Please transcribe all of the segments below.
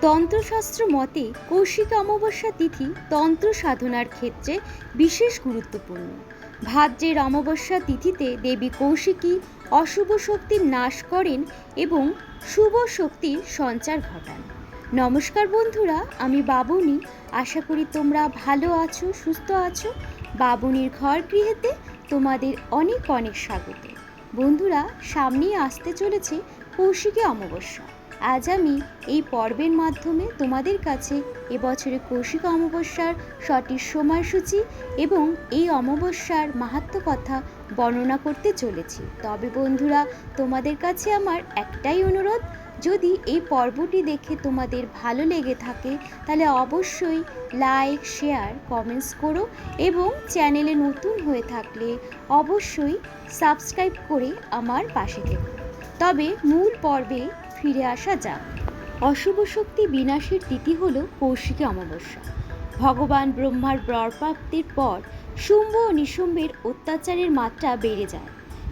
তন্ত্রশাস্ত্র মতে কৌশিক অমাবস্যা তিথি তন্ত্র সাধনার ক্ষেত্রে বিশেষ গুরুত্বপূর্ণ। ভাদ্রের অমাবস্যা তিথিতে দেবী কৌশিকী অশুভ শক্তির নাশ করেন এবং শুভ শক্তির সঞ্চার ঘটান। নমস্কার বন্ধুরা, আমি বাবুনি। আশা করি তোমরা ভালো আছো, সুস্থ আছো। বাবুনির ঘর গৃহেতে তোমাদের অনেক অনেক স্বাগত। বন্ধুরা, সামনেই আসতে চলেছে কৌশিকী অমাবস্যা। আজ আমি এই পর্বের মাধ্যমে তোমাদের কাছে এবছরে কৌশিক অমাবস্যার সঠিক সময়সূচি এবং এই অমাবস্যার মাহাত্ম কথা বর্ণনা করতে চলেছি। তবে বন্ধুরা, তোমাদের কাছে আমার একটাই অনুরোধ, যদি এই পর্বটি দেখে তোমাদের ভালো লেগে থাকে, তাহলে অবশ্যই লাইক, শেয়ার, কমেন্টস করো এবং চ্যানেলে নতুন হয়ে থাকলে অবশ্যই সাবস্ক্রাইব করে আমার পাশে থেকো। তবে মূল পর্বে ফিরে আসা যাক। অশুভ শক্তি বিনাশের তিথি হল কৌশিকী অমাবস্যা। ভগবান ব্রহ্মার বরপ্রাপ্তির পর শুম্ভ ও নিশুম্ভের অত্যাচারের মাত্রা বেড়ে যায়।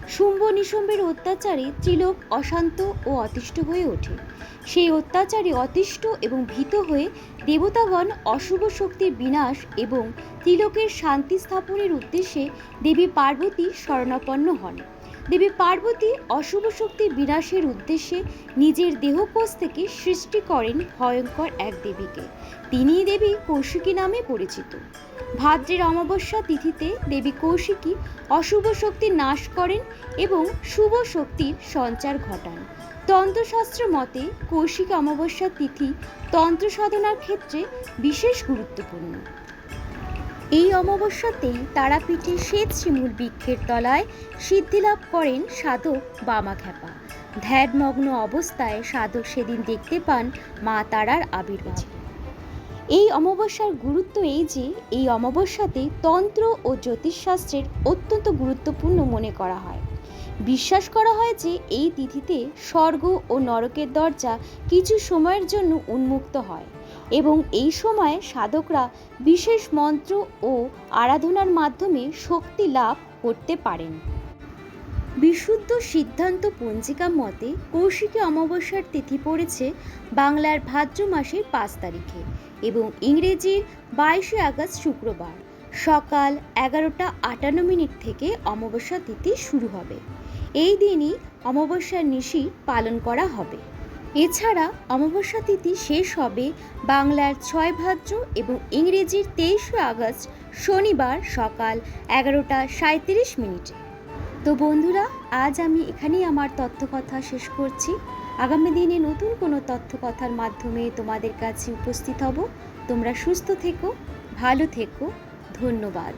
শুম্ভ নিশুম্ভের অত্যাচারে ত্রিলোক অশান্ত ও অতিষ্ঠ হয়ে ওঠে। সেই অত্যাচারে অতিষ্ঠ এবং ভীত হয়ে দেবতাগণ অশুভ শক্তির বিনাশ এবং ত্রিলোকের শান্তি স্থাপনের উদ্দেশ্যে দেবী পার্বতী শরণাপন্ন হন। দেবী পার্বতী অশুভ শক্তি বিনাশের উদ্দেশ্যে নিজের দেহকোষ থেকে সৃষ্টি করেন ভয়ঙ্কর এক দেবীকে। তিনিই দেবী কৌশিকী নামে পরিচিত। ভাদ্রের অমাবস্যা তিথিতে দেবী কৌশিকী অশুভ শক্তি নাশ করেন এবং শুভ শক্তির সঞ্চার ঘটান। তন্ত্রশাস্ত্র মতে কৌশিক অমাবস্যা তিথি তন্ত্র সাধনার ক্ষেত্রে বিশেষ গুরুত্বপূর্ণ। এই অমাবস্যাতেই তারাপীঠে শ্বেত শিমুল বৃক্ষের তলায় সিদ্ধিলাভ করেন সাধক বামা বামাখ্যাপা। ধ্যানমগ্ন অবস্থায় সাধক সেদিন দেখতে পান মা তারার আবির্ভাব। এই অমাবস্যার গুরুত্ব এই যে, এই অমাবস্যাতে তন্ত্র ও জ্যোতিষশাস্ত্রের অত্যন্ত গুরুত্বপূর্ণ মনে করা হয়। বিশ্বাস করা হয় যে এই তিথিতে স্বর্গ ও নরকের দরজা কিছু সময়ের জন্য উন্মুক্ত হয়। এবং এই সময়ে সাধকরা বিশেষ মন্ত্র ও আরাধনার মাধ্যমে শক্তি লাভ করতে পারেন। বিশুদ্ধ সিদ্ধান্ত পঞ্জিকা মতে কৌশিকী অমাবস্যার তিথি পড়েছে বাংলার ভাদ্র মাসের পাঁচ তারিখে এবং ইংরেজির বাইশে আগস্ট শুক্রবার। সকাল এগারোটা আটান্ন মিনিট থেকে অমাবস্যা তিথি শুরু হবে। এই দিনই অমাবস্যার নিশি পালন করা হবে। এছাড়া অমাবস্যা তিথি শেষ হবে বাংলার ছয় ভাদ্র এবং ইংরেজির তেইশে আগস্ট শনিবার সকাল এগারোটা সাঁত্রিশ মিনিটে। তো বন্ধুরা, আজ আমি এখানেই আমার তথ্যকথা শেষ করছি। আগামী দিনে নতুন কোনো তথ্যকথার মাধ্যমে তোমাদের কাছে উপস্থিত হব। তোমরা সুস্থ থেকো, ভালো থেকো। ধন্যবাদ।